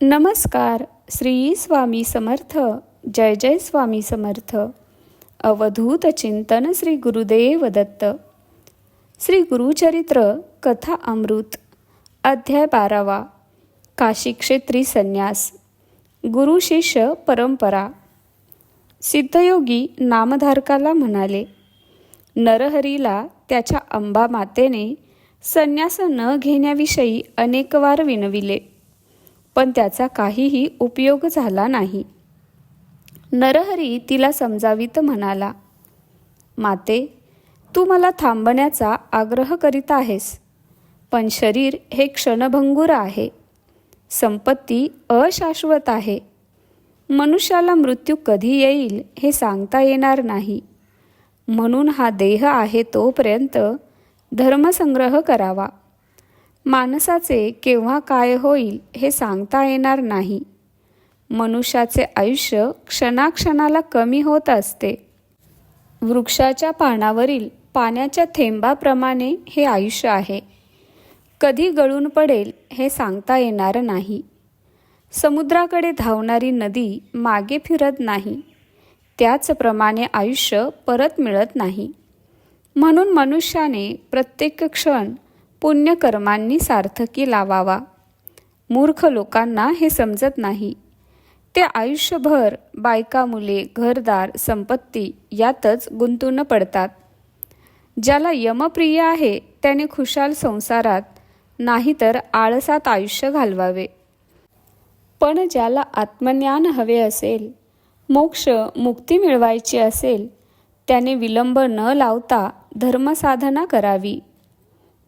नमस्कार श्री स्वामी समर्थ जय जय स्वामी समर्थ. अवधूत चिंतन श्री गुरुदेव दत्त. श्री गुरुचरित्र कथा अमृत अध्याय बारावा काशी क्षेत्री संन्यास गुरु शिष्य परंपरा. सिद्धयोगी नामधारकाला म्हणाले नरहरीला त्याच्या अंबा मातेने संन्यास न घेण्याविषयी अनेकवार विनविले. पण त्याचा काहीही उपयोग झाला नाही. नरहरी तिला समजावीत म्हणाला माते तू मला थांबण्याचा आग्रह करीत आहेस पण शरीर हे क्षणभंगूर आहे. संपत्ती अशाश्वत आहे. मनुष्याला मृत्यू कधी येईल हे सांगता येणार नाही. म्हणून हा देह आहे तोपर्यंत धर्मसंग्रह करावा. माणसाचे केव्हा काय होईल हे सांगता येणार नाही. मनुष्याचे आयुष्य क्षणाक्षणाला कमी होत असते. वृक्षाच्या पानावरील पाण्याच्या थेंबाप्रमाणे हे आयुष्य आहे. कधी गळून पडेल हे सांगता येणार नाही. समुद्राकडे धावणारी नदी मागे फिरत नाही. त्याचप्रमाणे आयुष्य परत मिळत नाही. म्हणून मनुष्याने प्रत्येक क्षण पुण्यकर्मांनी सार्थकी लावावा. मूर्ख लोकांना हे समजत नाही. ते आयुष्यभर बायका मुले घरदार संपत्ती यातच गुंतून पडतात. ज्याला यमप्रिय आहे त्याने खुशाल संसारात नाहीतर आळसात आयुष्य घालवावे. पण ज्याला आत्मज्ञान हवे असेल मोक्ष मुक्ती मिळवायची असेल त्याने विलंब न लावता धर्मसाधना करावी.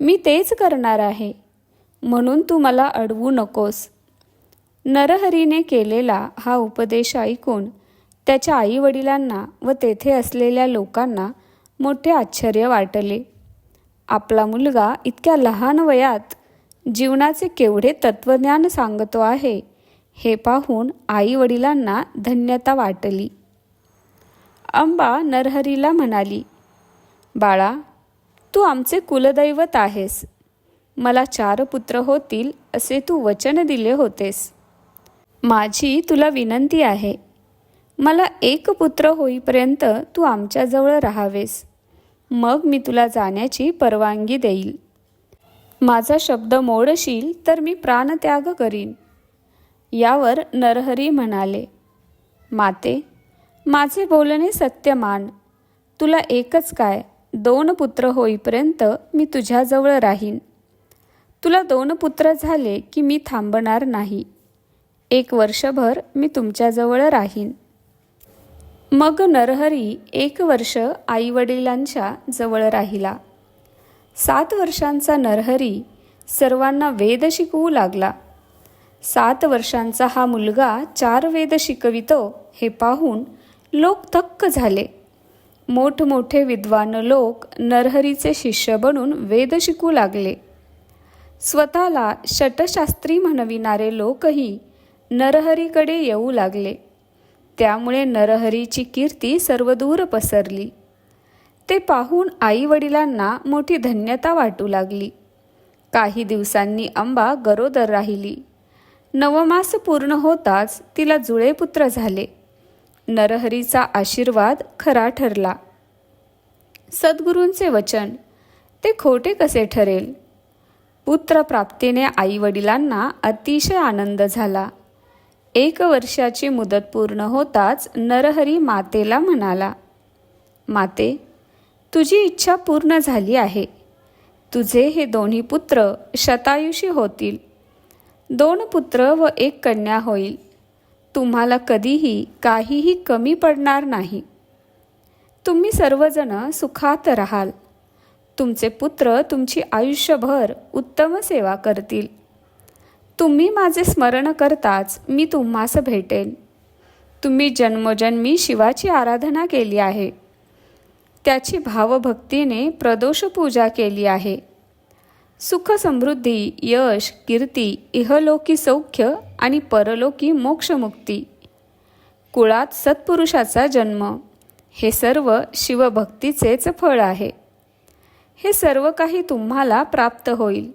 मी तेच करणार आहे. म्हणून तू मला अडवू नकोस. नरहरीने केलेला हा उपदेश ऐकून त्याच्या आईवडिलांना व तेथे असलेल्या लोकांना मोठे आश्चर्य वाटले. आपला मुलगा इतक्या लहान वयात जीवनाचे केवढे तत्त्वज्ञान सांगतो आहे हे पाहून आईवडिलांना धन्यता वाटली. अंबा नरहरीला म्हणाली बाळा तू आमचे कुलदैवत आहेस. मला चार पुत्र होतील असे तू वचन दिले होतेस. माझी तुला विनंती आहे. मला एक पुत्र होईपर्यंत तू आमच्याजवळ राहावेस. मग मी तुला जाण्याची परवानगी देईल. माझा शब्द मोडशील तर मी प्राणत्याग करीन. यावर नरहरी म्हणाले माते माझे बोलणे सत्य मान तुला एकच काय? दोन पुत्र होईपर्यंत मी तुझ्याजवळ राहीन. तुला दोन पुत्र झाले की मी थांबणार नाही. एक वर्षभर मी तुमच्याजवळ राहीन. मग नरहरी एक वर्ष आईवडिलांच्या जवळ राहिला. सात वर्षांचा नरहरी सर्वांना वेद शिकवू लागला. सात वर्षांचा हा मुलगा चार वेद शिकवितो हे पाहून लोक थक्क झाले. मोठमोठे विद्वान लोक नरहरीचे शिष्य बनून वेद शिकू लागले. स्वतःला शटशास्त्री म्हणविणारे लोकही नरहरीकडे येऊ लागले. त्यामुळे नरहरीची कीर्ती सर्वदूर पसरली. ते पाहून आईवडिलांना मोठी धन्यता वाटू लागली. काही दिवसांनी अंबा गरोदर राहिली. नवमास पूर्ण होताच तिला जुळे पुत्र झाले. नरहरीचा आशीर्वाद खरा ठरला. सद्गुरूंचे वचन ते खोटे कसे ठरेल? पुत्रप्राप्तीने आईवडिलांना अतिशय आनंद झाला. एक वर्षाची मुदत पूर्ण होताच नरहरी मातेला म्हणाला माते तुझी इच्छा पूर्ण झाली आहे. तुझे हे दोन्ही पुत्र शतायुषी होतील. दोन पुत्र व एक कन्या होईल. तुम्हाला कधीही काहीही कमी पडणार नाही. तुम्ही सर्वजण सुखात राहाल. तुमचे पुत्र तुमची आयुष्यभर उत्तम सेवा करतील. तुम्ही माझे स्मरण करताच मी तुम्हास भेटेन. तुम्ही जन्मोजन्मी शिवाची आराधना केली आहे. त्याची भावभक्तीने प्रदोष पूजा केली आहे. सुख समृद्धी यश कीर्ती इहलोकी सौख्य आणि परलोकी मोक्षमुक्ती. कुळात सत्पुरुषाचा जन्म. हे सर्व शिवभक्तीचेच फळ आहे. हे सर्व काही तुम्हाला प्राप्त होईल.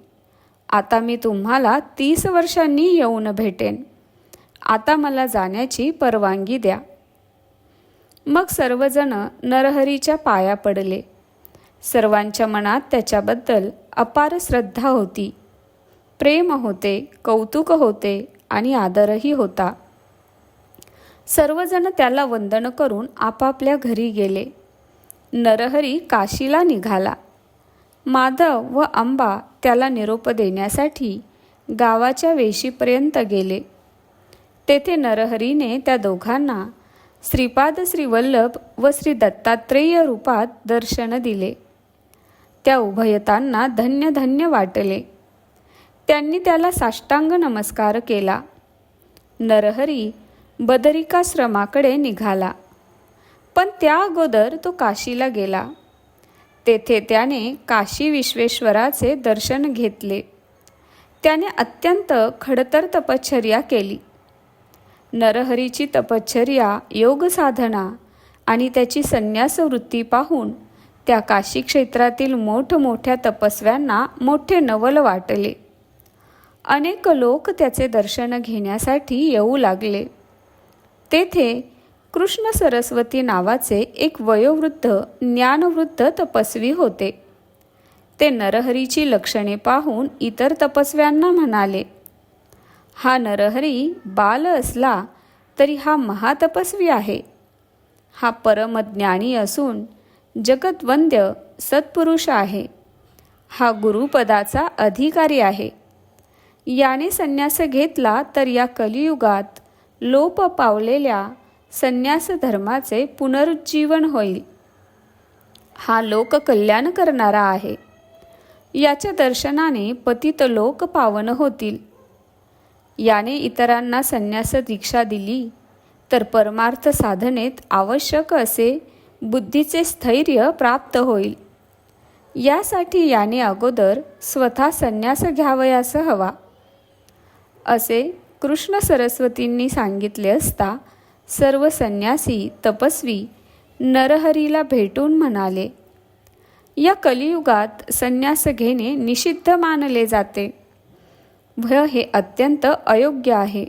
आता मी तुम्हाला तीस वर्षांनी येऊन भेटेन. आता मला जाण्याची परवानगी द्या. मग सर्वजण नरहरीच्या पाया पडले. सर्वांच्या मनात त्याच्याबद्दल अपार श्रद्धा होती. प्रेम होते कौतुक होते आणि आदरही होता. सर्वजण त्याला वंदन करून आपापल्या घरी गेले. नरहरी काशीला निघाला. माधव व अंबा त्याला निरोप देण्यासाठी गावाच्या वेशीपर्यंत गेले. तेथे नरहरीने त्या दोघांना श्रीपाद श्रीवल्लभ व श्री दत्तात्रेय रूपात दर्शन दिले. त्या उभयतांना धन्य धन्य वाटले. त्यांनी त्याला साष्टांग नमस्कार केला. नरहरी बदरिकाश्रमाकडे निघाला. पण त्या अगोदर तो काशीला गेला. तेथे त्याने काशी विश्वेश्वराचे दर्शन घेतले. त्याने अत्यंत खडतर तपश्चर्या केली. नरहरीची तपश्चर्या योग साधना आणि त्याची संन्यास वृत्ती पाहून त्या काशी क्षेत्रातील मोठमोठ्या तपस्व्यांना मोठे नवल वाटले. अनेक लोक त्याचे दर्शन घेण्यासाठी येऊ लागले. तेथे कृष्ण सरस्वती नावाचे एक वयोवृद्ध ज्ञानवृद्ध तपस्वी होते. ते नरहरीची लक्षणे पाहून इतर तपस्व्यांना म्हणाले हा नरहरी बाल असला तरी हा महातपस्वी आहे. हा परमज्ञानी असून जगतवंद्य सत्पुरुष आहे. हा गुरुपदाचा अधिकारी आहे. याने संन्यास घेतला तर या कलियुगात लोप पावलेल्या संन्यास धर्माचे पुनरुज्जीवन होईल. हा लोक कल्याण करणारा आहे. याच्या दर्शनाने पतित लोक पावन होतील. याने इतरांना संन्यास दीक्षा दिली तर परमार्थ साधनेत आवश्यक असे बुद्धीचे स्थैर्य प्राप्त होईल. यासाठी याने अगोदर स्वतः संन्यास घ्यावयास हवा. असे कृष्ण सरस्वतींनी सांगितले असता सर्व संन्यासी तपस्वी नरहरीला भेटून म्हणाले या कलियुगात संन्यास घेणे निषिद्ध मानले जाते. व हे अत्यंत अयोग्य आहे.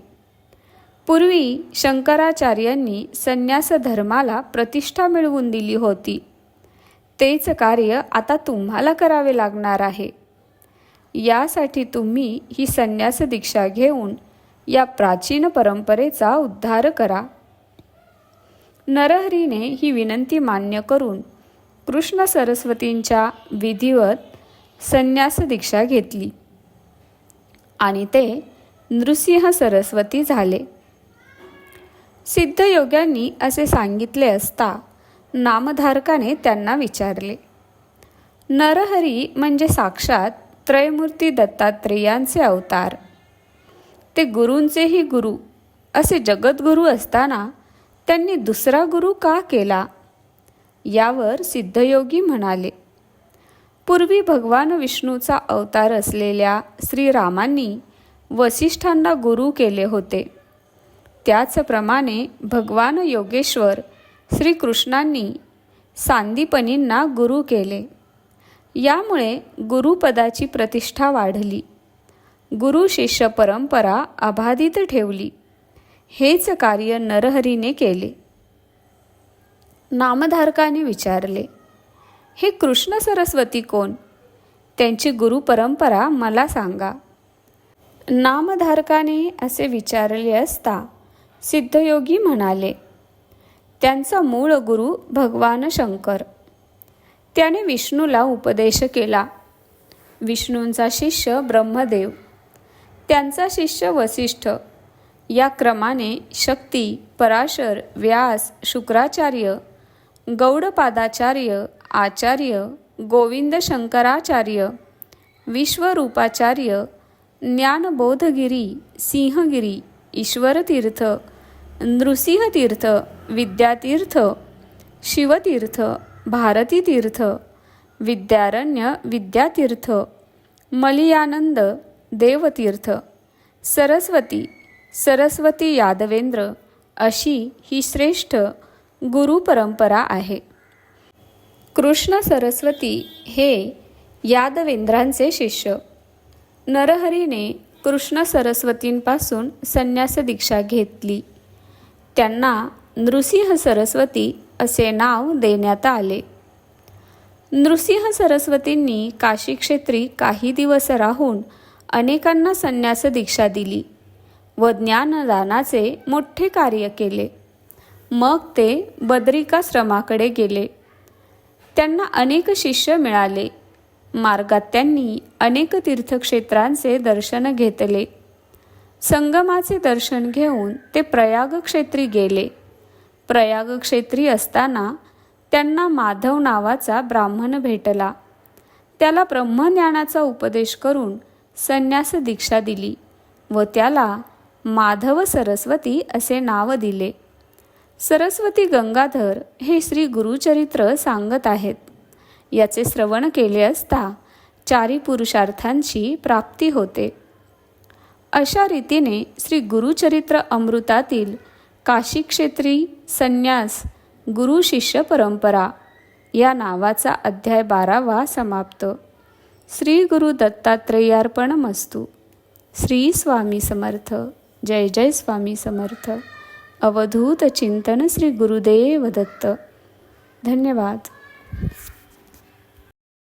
पूर्वी शंकराचार्यांनी संन्यास धर्माला प्रतिष्ठा मिळवून दिली होती. तेच कार्य आता तुम्हाला करावे लागणार आहे. यासाठी तुम्ही ही संन्यास दीक्षा घेऊन या प्राचीन परंपरेचा उद्धार करा. नरहरीने ही विनंती मान्य करून कृष्ण सरस्वतींच्या विधिवत संन्यास दीक्षा घेतली. आणि ते नृसिंह सरस्वती झाले. सिद्धयोग्यांनी असे सांगितले असता नामधारकाने त्यांना विचारले नरहरी म्हणजे साक्षात त्रयमूर्ती दत्तात्रेयांचे अवतार. ते गुरूंचेही गुरु असे जगद्गुरू असताना त्यांनी दुसरा गुरु का केला? यावर सिद्धयोगी म्हणाले पूर्वी भगवान विष्णूचा अवतार असलेल्या श्रीरामांनी वसिष्ठांना गुरु केले होते. त्याचप्रमाणे भगवान योगेश्वर श्रीकृष्णांनी सांदीपनींना गुरु केले. यामुळे गुरुपदाची प्रतिष्ठा वाढली. गुरु शिष्य परंपरा अबाधित ठेवली. हेच कार्य नरहरीने केले. नामधारकाने विचारले हे कृष्ण सरस्वती कोण? त्यांची गुरु परंपरा मला सांगा. नामधारकाने असे विचारले असता सिद्धयोगी म्हणाले त्यांचा मूळ गुरु भगवान शंकर. त्याने विष्णूला उपदेश केला. विष्णूंचा शिष्य ब्रह्मदेव. त्यांचा शिष्य वसिष्ठ. या क्रमाने शक्ती पराशर व्यास शुक्राचार्य गौडपादाचार्य आचार्य गोविंद शंकराचार्य विश्वरूपाचार्य ज्ञानबोधगिरी सिंहगिरी ईश्वरतीर्थ नृसिंहतीर्थ विद्यातीर्थ शिवतीर्थ भारतीतीर्थ विद्यारण्य विद्यातीर्थ मलियानंद देवतीर्थ सरस्वती सरस्वती यादवेंद्र अशी ही श्रेष्ठ गुरु परंपरा आहे. कृष्ण सरस्वती हे यादवेंद्रांचे शिष्य. नरहरीने कृष्ण सरस्वतींपासून संन्यास दीक्षा घेतली. त्यांना नृसिंह सरस्वती असे नाव देण्यात आले. नृसिंह सरस्वतींनी काशी क्षेत्री काही दिवस राहून अनेकांना संन्यास दीक्षा दिली व ज्ञानदानाचे मोठे कार्य केले. मग ते बद्रिकाश्रमाकडे गेले. त्यांना अनेक शिष्य मिळाले. मार्गात त्यांनी अनेक तीर्थक्षेत्रांचे दर्शन घेतले. संगमाचे दर्शन घेऊन ते प्रयाग क्षेत्री गेले. प्रयाग क्षेत्री असताना त्यांना माधव नावाचा ब्राह्मण भेटला. त्याला ब्रह्मज्ञानाचा उपदेश करून संन्यास दीक्षा दिली व त्याला माधव सरस्वती असे नाव दिले. सरस्वती गंगाधर हे श्री गुरुचरित्र सांगत आहेत. याचे श्रवण केले असता चारी पुरुषार्थांची प्राप्ती होते. अशा रीतीने श्री गुरुचरित्र अमृतातील काशी क्षेत्री संन्यास गुरु शिष्य परंपरा या नावाचा अध्याय बारावा समाप्त. श्री गुरु दत्तात्रेयार्पणमस्तु. श्री स्वामी समर्थ. जय जय स्वामी समर्थ. अवधूत चिंतन श्री गुरुदेव दत्त. धन्यवाद.